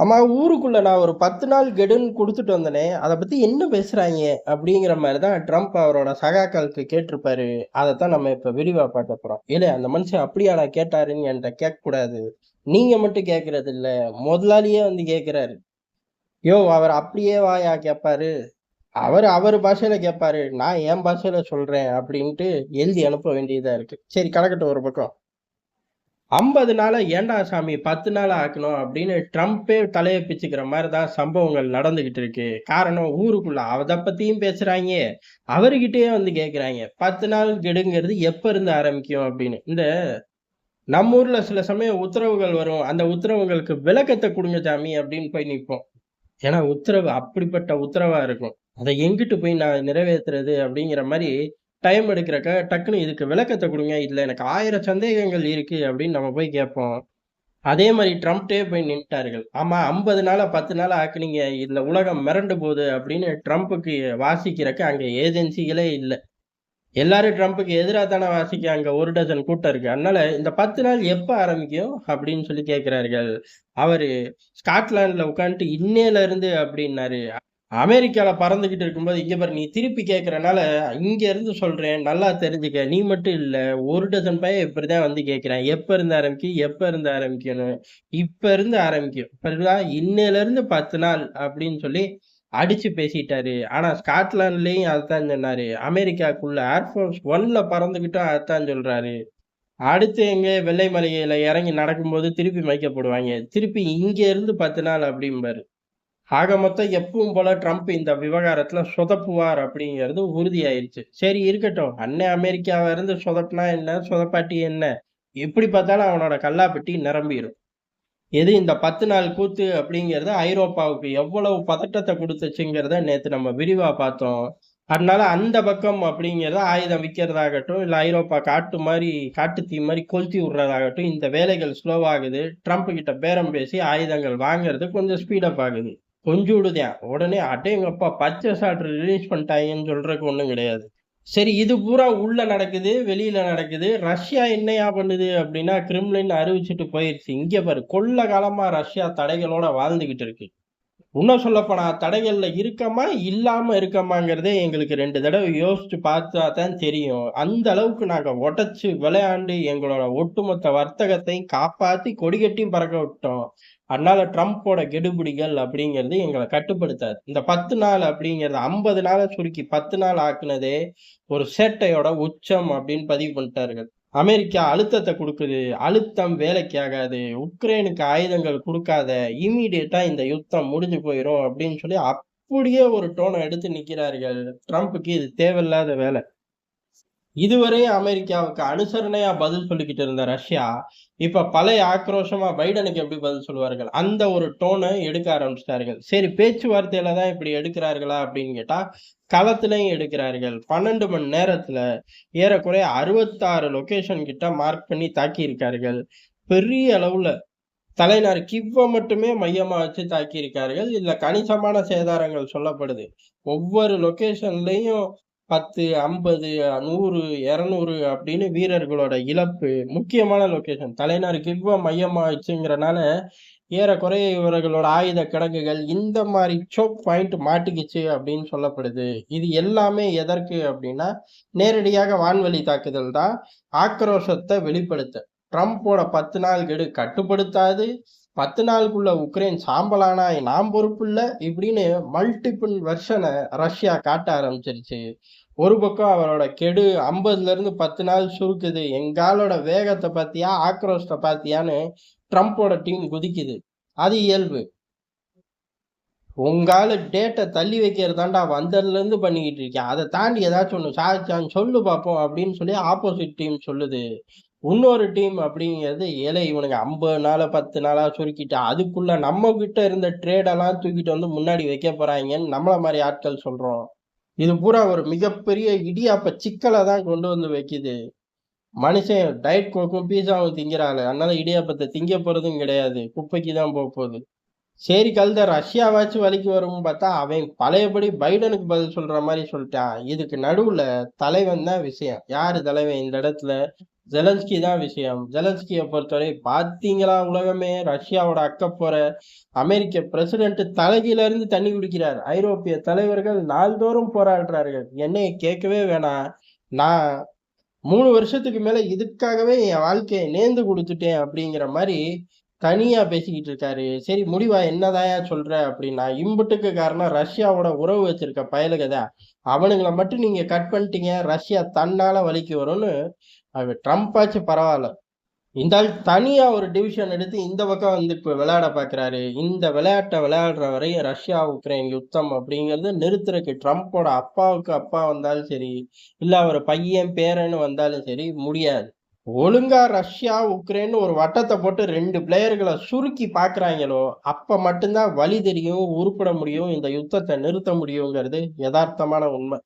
ஆமாம் ஊருக்குள்ள நான் ஒரு பத்து நாள் கெடுன்னு கொடுத்துட்டு வந்தனே அதை பத்தி என்ன பேசுறாங்க? அப்படிங்கிற மாதிரி தான் ட்ரம்ப் அவரோட சகாக்களுக்கு கேட்டிருப்பாரு. அதைத்தான் நம்ம இப்ப விரிவா பார்க்க போறோம். இல்லை அந்த மனுஷன் அப்படியாடா கேட்டாருன்னு என்கிட்ட கேட்க கூடாது நீங்க மட்டும் கேட்கறது இல்ல முதலாளியே வந்து கேட்கிறாரு. யோ அவர் அப்படியே வாயா கேட்பாரு. அவர் அவர் பாஷையில கேட்பாரு. நான் என் பாஷையில சொல்றேன் அப்படின்ட்டு எழுதி அனுப்ப வேண்டியதா இருக்கு. சரி கலக்கட்டும் ஒரு பக்கம். ஐம்பது நாளாக ஏண்டா சாமி பத்து நாள் ஆக்கணும் அப்படின்னு ட்ரம்ப்பே தலையை பிச்சுக்கிற மாதிரி தான் சம்பவங்கள் நடந்துகிட்டு இருக்கு. காரணம் ஊருக்குள்ள அதை பத்தியும் பேசுறாங்க. அவர்கிட்டயே வந்து கேட்குறாங்க பத்து நாள் கெடுங்கிறது எப்ப இருந்து ஆரம்பிக்கும் அப்படின்னு. இந்த நம்ம ஊரில் சில சமயம் உத்தரவுகள் வரும். அந்த உத்தரவுகளுக்கு விளக்கத்தை கொடுங்க சாமி அப்படின்னு போய் நிற்போம் ஏன்னா உத்தரவு அப்படிப்பட்ட உத்தரவா இருக்கும். அதை எங்கிட்டு போய் நான் நிறைவேற்றுறது அப்படிங்கிற மாதிரி டைம் எடுக்கிறக்க டக்குன்னு இதுக்கு விளக்கத்தை கொடுங்க. இதில் எனக்கு ஆயிரம் சந்தேகங்கள் இருக்குது அப்படின்னு நம்ம போய் கேட்போம். அதே மாதிரி ட்ரம்ப்டே போய் நின்ட்டார்கள். ஆமாம் ஐம்பது நாளாக பத்து நாள் ஆக்குனீங்க. இதில் உலகம் மிரண்டு போகுது அப்படின்னு ட்ரம்ப்புக்கு வாசிக்கிறக்க அங்கே ஏஜென்சிகளே இல்லை. எல்லாரும் ட்ரம்ப்புக்கு எதிராக தானே வாசிக்க அங்கே ஒரு டசன் கூட்டம் இருக்குது அதனால இந்த பத்து நாள் எப்போ ஆரம்பிக்கும் அப்படின்னு சொல்லி கேட்குறார்கள். அவர் ஸ்காட்லாண்டில் உட்காந்துட்டு இன்னையில இருந்து அப்படின்னாரு. அமெரிக்காவில் பறந்துக்கிட்டு இருக்கும்போது இங்கே பாரு நீ திருப்பி கேட்குறனால இங்கேருந்து சொல்கிறேன் நல்லா தெரிஞ்சுக்க. நீ மட்டும் இல்லை ஒரு டசன் பையன் இப்படி தான் வந்து கேட்குறேன் எப்போ இருந்து ஆரம்பிக்கும் எப்போ இருந்து ஆரம்பிக்கணும்? இப்போ இருந்து ஆரம்பிக்கும். இப்போ இன்னையிலேருந்து பத்து நாள் அப்படின்னு சொல்லி அடிச்சு பேசிட்டாரு. ஆனால் ஸ்காட்லாண்ட்லேயும் அதுதான் சொன்னார். அமெரிக்காக்குள்ள ஏர்ஃபோர்ஸ் ஒன்ல பறந்துக்கிட்டோம் அதுதான் சொல்கிறாரு அடுத்து எங்கே வெள்ளை மலையில் இறங்கி நடக்கும்போது திருப்பி மைக்கப்படுவாங்க திருப்பி இங்கே இருந்து பத்து நாள் அப்படிம்பாரு. ஆக மொத்தம் எப்பவும் போல ட்ரம்ப் இந்த விவகாரத்துல சொதப்புவார் அப்படிங்கிறது உறுதியாயிருச்சு. சரி இருக்கட்டும். அண்ணன் அமெரிக்காவில இருந்து சொதப்புனா என்ன? சொதப்பாட்டி என்ன? எப்படி பார்த்தாலும் அவனோட கல்லாப்பெட்டி நிரம்பிடும் எது இந்த பத்து நாள் கூத்து அப்படிங்கிறது ஐரோப்பாவுக்கு எவ்வளவு பதட்டத்தை கொடுத்துச்சுங்கிறத நேற்று நம்ம விரிவாக பார்த்தோம். அதனால அந்த பக்கம் அப்படிங்கிறத ஆயுதம் விற்கிறதாகட்டும் இல்லை ஐரோப்பா காட்டு மாதிரி காட்டு தீ மாதிரி கொளுத்தி விடுறதாகட்டும் இந்த வேலைகள் ஸ்லோவாகுது ட்ரம்ப் கிட்ட பேரம் பேசி ஆயுதங்கள் வாங்குறது கொஞ்சம் ஸ்பீடப் ஆகுது. கொஞ்சம் விடுதேன் உடனே அப்பா பச்சை சாட்டு ரிலீஸ் பண்ணிட்டாங்கன்னு சொல்றதுக்கு ஒன்றும் கிடையாது. சரி இது பூரா உள்ள நடக்குது வெளியில நடக்குது. ரஷ்யா என்னையா பண்ணுது அப்படின்னா கிரிம்லின் அறிவிச்சுட்டு போயிருச்சு. இங்கே பாரு கொள்ள காலமா ரஷ்யா தடைகளோட வாழ்ந்துகிட்டு இருக்கு. இன்னும் சொல்லப்போனால் தடைகளில் இருக்கமா இல்லாமல் இருக்கமாங்கிறதே எங்களுக்கு ரெண்டு தடவை யோசித்து பார்த்தா தான் தெரியும். அந்த அளவுக்கு நாங்கள் உடச்சி விளையாண்டு எங்களோட ஒட்டுமொத்த வர்த்தகத்தையும் காப்பாற்றி கொடிகட்டியும் பறக்க விட்டோம். அதனால ட்ரம்ப்போட கெடுபிடிகள் அப்படிங்கிறது எங்களை கட்டுப்படுத்தாது. இந்த பத்து நாள் அப்படிங்கிறது ஐம்பது நாளை சுருக்கி பத்து நாள் ஆக்குனதே ஒரு சேட்டையோட உச்சம் அப்படின்னு பதிவு பண்ணிட்டார்கள். அமெரிக்கா அழுத்தத்தை கொடுக்குது. அழுத்தம் வேலைக்கு ஆகாது உக்ரைனுக்கு ஆயுதங்கள் கொடுக்காத. இமீடியட்டா இந்த யுத்தம் முடிஞ்சு போயிடும் அப்படின்னு சொல்லி அப்படியே ஒரு டோனை எடுத்து நிக்கிறார்கள். ட்ரம்ப்புக்கு இது தேவையில்லாத வேலை. இதுவரையும் அமெரிக்காவுக்கு அனுசரணையா பதில் சொல்லிக்கிட்டு இருந்த ரஷ்யா இப்ப பழைய ஆக்ரோஷமா பைடனுக்கு எப்படி பதில் சொல்லுவார்கள்? அந்த ஒரு டோனை எடுக்க ஆரம்பிச்சிட்டார்கள். சரி பேச்சுவார்த்தையில தான் இப்படி எடுக்கிறார்களா அப்படின்னு கேட்டா களத்திலையும் எடுக்கிறார்கள். பன்னெண்டு மணி நேரத்துல ஏறக்குறைய அறுபத்தாறு லொகேஷன் கிட்ட மார்க் பண்ணி தாக்கி இருக்கார்கள் பெரிய அளவுல தலைநகர் கிவ்வ மட்டுமே மையமா வச்சு தாக்கி இருக்கார்கள் இதுல கணிசமான சேதாரங்கள் சொல்லப்படுது. ஒவ்வொரு லொகேஷன்லயும் பத்து ஐம்பது நூறு இரநூறு அப்படின்னு வீரர்களோட இழப்பு முக்கியமான லொக்கேஷன் தலைநகர் கிவ்வ மையமாச்சுங்கிறனால ஏறக்குறைய இவர்களோட ஆயுத கிடங்குகள் இந்த மாதிரி சோக் பாயிண்ட் மாட்டிக்கிச்சு அப்படின்னு சொல்லப்படுது. இது எல்லாமே எதற்கு அப்படின்னா நேரடியாக வான்வழி தாக்குதல் தான் ஆக்ரோஷத்தை வெளிப்படுத்த. ட்ரம்ப்போட பத்து நாள் கெடு கட்டுப்படுத்தாது. பத்து நாளுக்குள்ள உக்ரைன் சாம்பலானா நாம் பொறுப்பு இப்படின்னு மல்டிபிள் வெர்ஷனை ரஷ்யா காட்ட ஆரம்பிச்சிருச்சு. ஒரு பக்கம் அவரோட கெடு ஐம்பதுல இருந்து பத்து நாள் சுருக்குது. எங்காலோட வேகத்தை பார்த்தியா ஆக்ரோஷத்தை பாத்தியான்னு ட்ரம்ப்போட டீம் குதிக்குது. அது இயல்பு. உங்கால டேட்டை தள்ளி வைக்கிறதாண்டா வந்ததுல இருந்து பண்ணிக்கிட்டு இருக்கேன் அதை தாண்டி ஏதாச்சும் ஒன்று சாதிச்சான்னு சொல்லு பார்ப்போம் அப்படின்னு சொல்லி ஆப்போசிட் டீம் சொல்லுது. இன்னொரு டீம் அப்படிங்கிறது ஏழை இவனுங்க ஐம்பது நாளாக பத்து நாளாக சுருக்கிட்டு அதுக்குள்ள நம்ம கிட்ட இருந்த ட்ரேடெல்லாம் தூக்கிட்டு வந்து முன்னாடி வைக்க போறாங்கன்னு நம்மள மாதிரி ஆட்கள் சொல்றோம். இது பூரா ஒரு மிகப்பெரிய இடியாப்ப சிக்கலை தான் கொண்டு வந்து வைக்குது. மனுஷன் டயட் கோக்கும் பீஸாவும் திங்கிறாள். அதனால இடியாப்பத்தை திங்க போறதும் கிடையாது. குப்பைக்கு தான் போக போகுது. சரி கழுத ரஷ்யாவாச்சும் வலிக்கு வரும் பார்த்தா அவன் பழையபடி பைடனுக்கு பதில் சொல்ற மாதிரி சொல்லிட்டான். இதுக்கு நடுவுல தலைவன் தான் விஷயம். யாரு தலைவன்? இந்த இடத்துல ஜெலன்ஸ்கி தான் விஷயம். ஜெலன்ஸ்கியை பொறுத்தவரை பாத்தீங்களா உலகமே? ரஷ்யாவோட அக்கப்போற அமெரிக்க பிரசிடென்ட் தலைகீழ இருந்து தண்ணி குடிக்கிறார். ஐரோப்பிய தலைவர்கள் நாள்தோறும் போராடுறார்கள். என்னைய கேட்கவே வேணாம். நான் மூணு வருஷத்துக்கு மேல இதுக்காகவே என் வாழ்க்கையை நேர்ந்து கொடுத்துட்டேன் அப்படிங்கிற மாதிரி தனியா பேசிக்கிட்டு இருக்காரு. சரி முடிவா? என்னதாயா சொல்ற? அப்படின்னா இம்புட்டுக்கு காரணம் ரஷ்யாவோட உறவு வச்சிருக்க பயலுகதா? அவனுங்களை மட்டும் நீங்க கட் பண்ணிட்டீங்க. ரஷ்யா தன்னால வலிக்கு வரும்னு அது ட்ரம்ப் ஆச்சு பரவாயில்ல இந்த ஆள் தனியா ஒரு டிவிஷன் எடுத்து இந்த பக்கம் வந்து இப்ப விளையாட பாக்குறாரு. இந்த விளையாட்டை விளையாடுற வரையும் ரஷ்யா உக்ரைன் யுத்தம் அப்படிங்கிறது நிறுத்துறதுக்கு ட்ரம்ப்போட அப்பாவுக்கு அப்பா வந்தாலும் சரி இல்ல அவர் பையன் பேரன்னு வந்தாலும் சரி முடியாது. ஒழுங்கா ரஷ்யா உக்ரைன் ஒரு வட்டத்தை போட்டு ரெண்டு பிளேயர்களை சுருக்கி பாக்குறாங்களோ அப்ப மட்டும்தான் வழி தெரியும் உருப்பட முடியும் இந்த யுத்தத்தை நிறுத்த முடியுங்கிறது யதார்த்தமான உண்மை.